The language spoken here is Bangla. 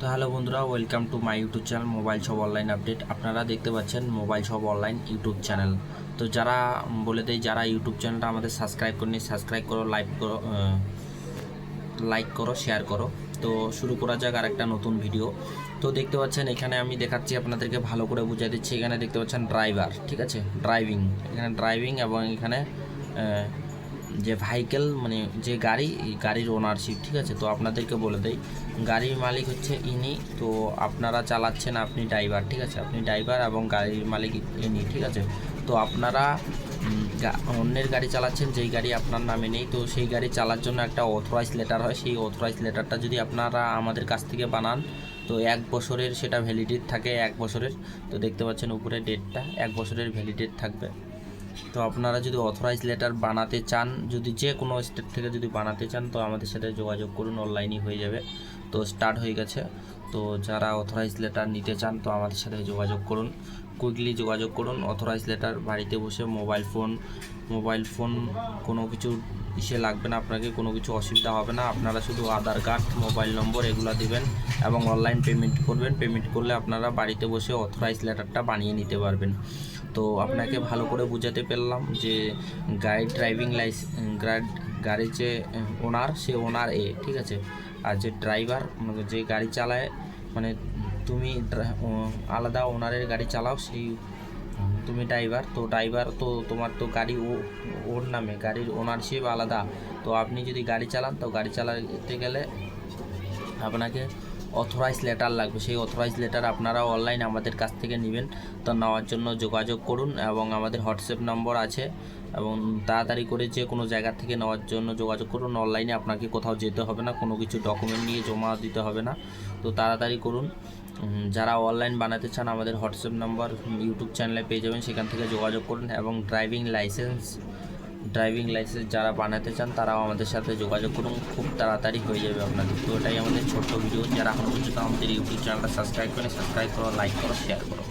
তো হ্যালো বন্ধুরা welcome to my YouTube channel mobile shop online update আপনারা দেখতে পাচ্ছেন mobile shop online YouTube channel তো যারা বলে দেয় যারা ইউটিউব চ্যানেলটা আমাদের সাবস্ক্রাইব করেনি সাবস্ক্রাইব করো লাইক করো লাইক করো শেয়ার করো। তো শুরু করা যাক আর একটা নতুন ভিডিও তো দেখতে পাচ্ছেন, এখানে আমি দেখাচ্ছি আপনাদেরকে, ভালো করে বুঝিয়ে দিচ্ছি। এখানে দেখতে পাচ্ছেন ড্রাইভার ঠিক আছে? ড্রাইভিং এখানে ড্রাইভিং এবং এখানে যে ভাইকেল মানে যে গাড়ি, এই গাড়ির ওনারশিপ ঠিক আছে? তো আপনাদেরকে বলে দেই, গাড়ির মালিক হচ্ছে ইনি, তো আপনারা চালাচ্ছেন আপনি ড্রাইভার ঠিক আছে? আপনি ড্রাইভার এবং গাড়ির মালিক ইনি, ঠিক আছে? তো আপনারা অন্যের গাড়ি চালাচ্ছেন, যেই গাড়ি আপনার নামে নেই, তো সেই গাড়ি চালার জন্য একটা অথরাইজ লেটার হয়। সেই অথরাইজ লেটারটা যদি আপনারা আমাদের কাছ থেকে বানান, তো এক বছরের সেটা ভ্যালিডেট থাকে, এক বছরের। তো দেখতে পাচ্ছেন উপরে ডেটটা এক বছরের ভ্যালিডেট থাকবে। তো আপনারা যদি অথরাইজ লেটার বানাতে চান, যদি যে কোনো স্টেট থেকে যদি বানাতে চান, তো আমাদের সাথে যোগাযোগ করুন অনলাইনই হয়ে যাবে। তো স্টার্ট হয়ে গেছে। তো যারা অথরাইজ লেটার নিতে চান, তো আমাদের সাথে যোগাযোগ করুন। কুইকলি যোগাযোগ করুন অথরাইজ লেটার বাড়িতে বসে মোবাইল ফোন মোবাইল ফোন কোনো কিছু ইসে লাগবে না আপনাকে, কোনো কিছু অসুবিধা হবে না। আপনারা শুধু আধার কার্ড মোবাইল নম্বর এগুলো দিবেন এবং অনলাইন পেমেন্ট করবেন। পেমেন্ট করলে আপনারা বাড়িতে বসে অথরাইজ লেটারটা বানিয়ে নিতে পারবেন। তো আপনাকে ভালো করে বুঝাতে পারলাম যে গাড়ি ড্রাইভিং লাইসেন্স গাড়ির যে ওনার সে ওনার এ ঠিক আছে? আর যে ড্রাইভার মানে যে গাড়ি চালায় মানে তুমি আলাদা ওনারের গাড়ি চালাও, সেই তুমি ড্রাইভার তো ড্রাইভার তো তোমার তো গাড়ি ও, ওর নামে, গাড়ির ওনারশিপ আলাদা। তো আপনি যদি গাড়ি চালান, তো গাড়ি চালাতে গেলে আপনাকে অথরাইজ লেটার লাগবে। সেই অথরাইজ লেটার আপনারা অনলাইন আমাদের কাছ থেকে নেবেন। তো নেওয়ার জন্য যোগাযোগ করুন এবং আমাদের হোয়াটসঅ্যাপ নম্বর আছে। এবং তাড়াতাড়ি করে যে কোনো জায়গা থেকে নেওয়ার জন্য যোগাযোগ করুন। অনলাইনে আপনাকে কোথাও যেতে হবে না, কোনো কিছু ডকুমেন্ট নিয়ে জমা দিতে হবে না। তো তাড়াতাড়ি করুন। যারা অনলাইন বানাতে চান, আমাদের হোয়াটসঅ্যাপ নাম্বার ইউটিউব চ্যানেলে পেয়ে যাবেন, সেখান থেকে যোগাযোগ করুন এবং ড্রাইভিং লাইসেন্স ড্রাইভিং লাইসেন্স যারা বানাতে চান, তারাও আমাদের সাথে যোগাযোগ করুন, খুব তাড়াতাড়ি হয়ে যাবে আপনাদের। তো এটাই আমাদের ছোট্ট ভিডিও যারা এখন পর্যন্ত আমাদের ইউটিউব চ্যানেলটা সাবস্ক্রাইব করে সাবস্ক্রাইব করো লাইক করো শেয়ার করো।